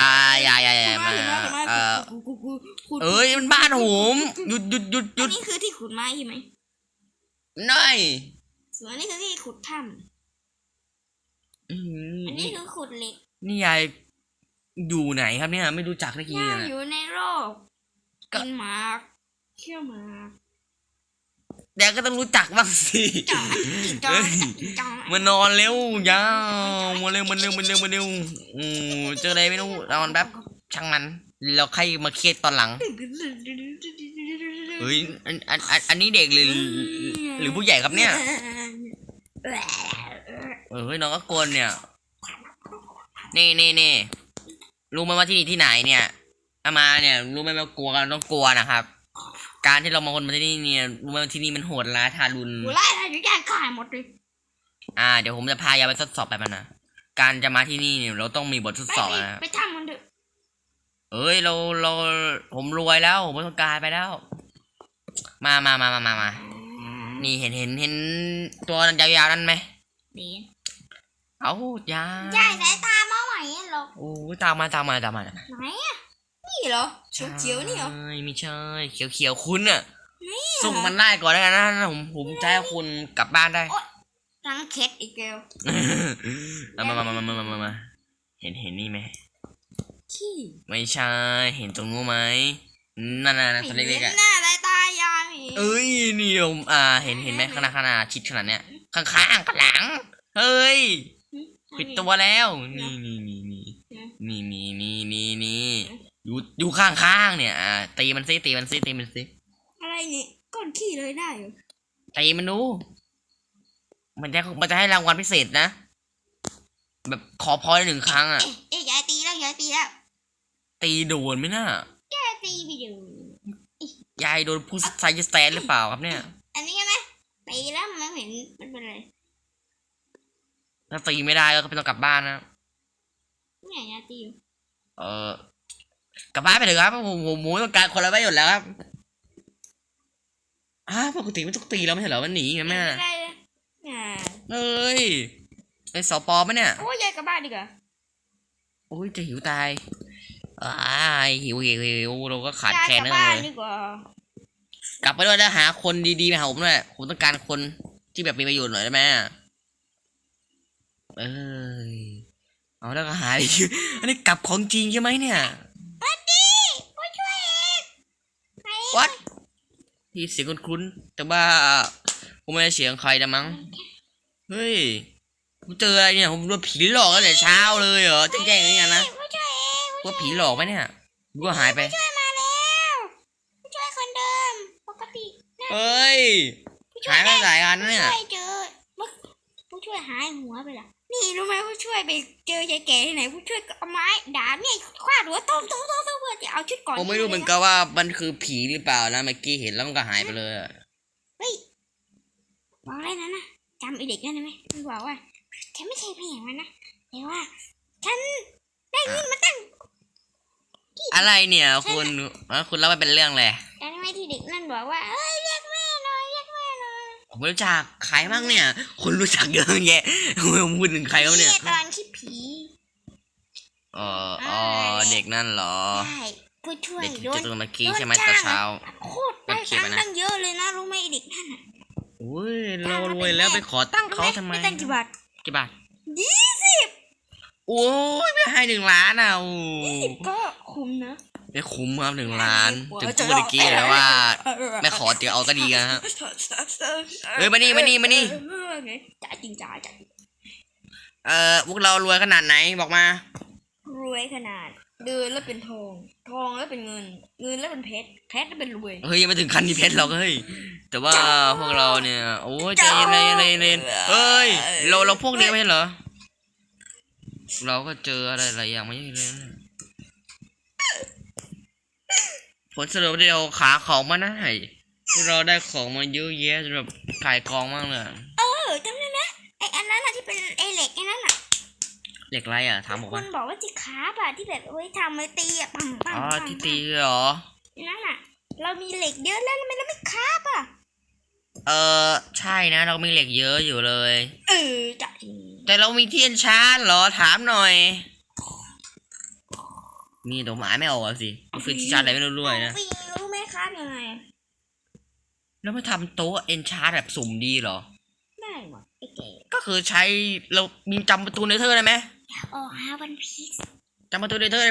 อ่าอย่าอย่าอย่ามาเออเอ้ยมันบ้านผมหยุดหยุดหยุดหยุอัดนนี้คือที่ขุดไม้ใช่ไหมน้อยส่วนอันนี้คือที่ขุดถ้อืมำอันนี้คือขุดเหล็กนี่ยายอยู่ไหนครับเนี่ย ไม่รู้จักได้กี่ย่าเนี่ยอยู่ในโลกก็กินหมากเคี่ยวหมาก เดี๋ยวก็ต้องรู้จักบ้างสิจ่อจิจ่อจิจ่อมานอนเร็วยาวมาเร็วมาเร็วมาเร็วมาเร็วอืมเจออะไรไม่รู้นอนแป๊บช่างมันเราใครมาเครียดตอนหลังเฮ้ยอันอันอันอันนี้เด็กหรือหรือผู้ใหญ่ครับเนี่ยเออเฮ้ยน้องก็กวนเนี่ยนี่นี่นี่รู้ไหมว่าที่นี่ที่ไหนเนี่ยเอามาเนี่ยรู้ไหมว่ากลัวกันต้องกลัวนะครับ การที่เรามาคนมาที่นี่เนี่ยรู้ไหมว่าที่นี่มันโหดร้ายทารุณกูไล่อะไรอยู่ย่างขายหมดเลยอ่าเดี๋ยวผมจะพายาไปทดสอบแบบนั้นนะการจะมาที่นี่เนี่ยเราต้องมีบททดไปสอบดินะ ไปทำมันเถอะ เอ้ยเราเราผมรวยแล้วผมไม่ต้องการไปแล้ว มามามามามามานี่เห็นเห็นเห็นตัวยาวๆนั่นไหมดีเอายาใช่สายตามองไม่เห็นหรอกโอ้ยตามมาตามมาตามมาไหนอะ นี่เหรอเขียวเขียวๆนี่เหรอใช่ไม่ใช่เขียวเขียวๆคุณอะส่งมันได้ก่อนแล้วกันนะผมผมจะให้คุณกลับบ้านได้รังเค็ดอีกแล้วมามามามามามามามาเห็นเห็นนี่ไหมขี้ไม่ใช่เห็นตรงนู้นไหมนั่นน่ะนะตัวเล็กๆอะหน้าสายตายายเอ้ยนี่ผมอ่า เห็นเห็นไหมข้างหน้าข้างหน้าชิดขนาดเนี้ยข้างข้างข้างหลัง เฮ้ยปิดตัวแล้ว นี่นี่นี่นี่นี่นี่นี่นี่นี่ อยู่อยู่ข้างข้างๆเนี่ยอ่าตีมันซิตีมันซิตีมันซิอะไรนี่ก้อนขี้เลยได้เหรอตีมันดูมันจะมันจะให้รางวัลพิเศษนะ แบบขอพอยหนึ่งครั้งอะ เอ๊ะเอ๊ะยายตีแล้วยายตีแล้วตีโดนไหมน่ะยายตีไปดูยายโดนผู้ไซส์สแตนหรือเปล่าครับเนี่ย อันนี้ใช่ไหมตีแล้วมันไม่เห็นมันเป็นอะไรถ้าตีไม่ได้ก็ไม่ต้องกลับบ้านนะเนี่ยยายตีอยู่เออ กลับบ้านไปเถอะครับผมผมผมต้องการคนละประโยชน์แล้วครับอ้าวปกติมันต้องตีแล้วไม่ใช่เหรอมันหนีไงแม่ไม่ได้เลยอ่าเอ้ยไอสอปอปะเนี่ย โอ้ยยายกลับบ้านดีกว่าโอ้ยจะหิวตายอ้ายหิวหิวหิวเราก็ขาดยายแคลกนลับนั่นบ้านเลยดีกว่า กลับไปด้วยแล้วหาคนดีๆมาหาผมด้วยผมต้องการคนที่แบบมีประโยชน์หน่อยได้ไหมเอ้ยเอาแล้วก็หาอีกอันนี้กลับของจริงใช่ไหมเนี่ย วัดดีผู้ช่วยเอกใคร วัดที่เสียงคุ้นๆแต่ว่าผมไม่ได้เสียงใครนะมั้ง เฮ้ย ผมเจออะไรเนี่ย ผมโดนผีหลอกตั้งแต่เช้าเลยเหรอแจ้งๆอย่างเงี้ยนะผู้ช่วยเอกว่าผีหลอกไหมเนี่ยหรือว่าหายไป ผู้ช่วยมาแล้วผู้ช่วยคนเดิม ปกติเฮ้ย ผู้ช่วหายยไปได้หลายอันนะผู้เนี่ยช่วยเจอ ผู้ช่วยหายหัวไปละนี่รู้ไหมผู้ช่วยไปเจอยายแก่ที่ไหนผู้ช่วยก็เอาไม้ดาบเนี่ยควาดหัวต้มต้มต้มต้มเพื่อจะเอาชุดก่อนผมไม่รู้เหมือนกันว่ามันคือผีหรือเปล่านะเมื่อกี้เห็นแล้วมันก็หายไปเลยอะเฮ้ยบอกอะไรนะนะจำไอเด็กนั่นได้ไหมมันบอกว่าฉันไม่ใช่เพียงมันนะแต่ว่า ฉันได้เงินมาตั้งอะไรเนี่ย คุณเอ้าคุณเล่าไปเป็นเรื่องเลยจำได้ไหมที่เด็กนั่นบอกว่าเอ้ย ผมไม่รู้จักใครบ้างเนี่ยคุณรู้จักเยอะแยะผมพูดถึงใครเขาเนี่ย ตอนคิดผีอ๋ออ๋อเด็กนั่นเหรอ ใช่ผู้ช่วยเด็กที่โดเจนอเมื่อกี้โดนใช่ไหมจ้างตอนเช้า โคตรได้ตังค์ตั้งเยอะเลยนะรู้ไหมไอ้เด็กนั่นน่ะอุ้ยเรารวยแล้วไปขอตั้งเขาทำไมไม่ตั้งกี่บาทกี่บาทยี่สิบโอ้ยไม่ให้หนึ่งล้านอะโอ้สิบก็คุ้มนะ ไม่คุ้มครับหนึ่งล้าน ถึงพูดเมื่อกี้เลยว่าไม่ขอเดี๋ยวเอาก็ดีกันฮะเฮ้ยมานี่มานี่มานี่เออไงจ่ายจริงจ่ายจ่ายเอ่อพวกเรารวยขนาดไหนบอกมา รวยขนาด เดินแล้วเป็นทอง ทองแล้วเป็นเงิน เงินแล้วเป็นเพชรเพชรแล้วเป็นรวยเฮ้ยยังไม่ถึงขั้นที่เพชรหรอกเฮ้ยแต่ว่าพวกเราเนี่ยโอ้ยใจเย็นใจเย็นใจเย็นเฮ้ยเราเราพวกนี้ไม่ใช่เหรอเราก็เจออะไรหลายอย่างไม่ใช่เลยนะ ผลสรุปเดียวขาของมาได้พวกเราได้ของมาเยอะแยะสำหรับขายกองมากเลยอะเออจำได้ไหมไออันนั้นอะที่เป็นไอเหล็กไอ้นั่นอะเหล็กไรอะถามบอกคุว่าณบอกว่าจิคาบอะที่แบบเอาไว้ทำไว้ตีอะปั๊มปั๊มอ๋อปั๊มที่ตีเหรอนั่นอะเรามีเหล็กเยอะแล้วทำไมเราไม่คาบอะเออใช่นะ เรามีเหล็กเยอะอยู่เลย เออจ่ายจริงแต่เรามีเทียนชานเหรอถามหน่อย นี่ตัวหมาไม่ออกอะสิมันคือชาร์จอะไรไม่รู้ด้วยนะฟิงรู้ไหมครับยังไง แล้วมาทำโต๊ะเอนชาร์แบบสุ่มดีเหรอ ได้หมดไอ้เก๋ก็คือใช้เรามีจำประตูเนเธอร์ได้ไหมออกหาวันพีซจำประตูเนเธอร์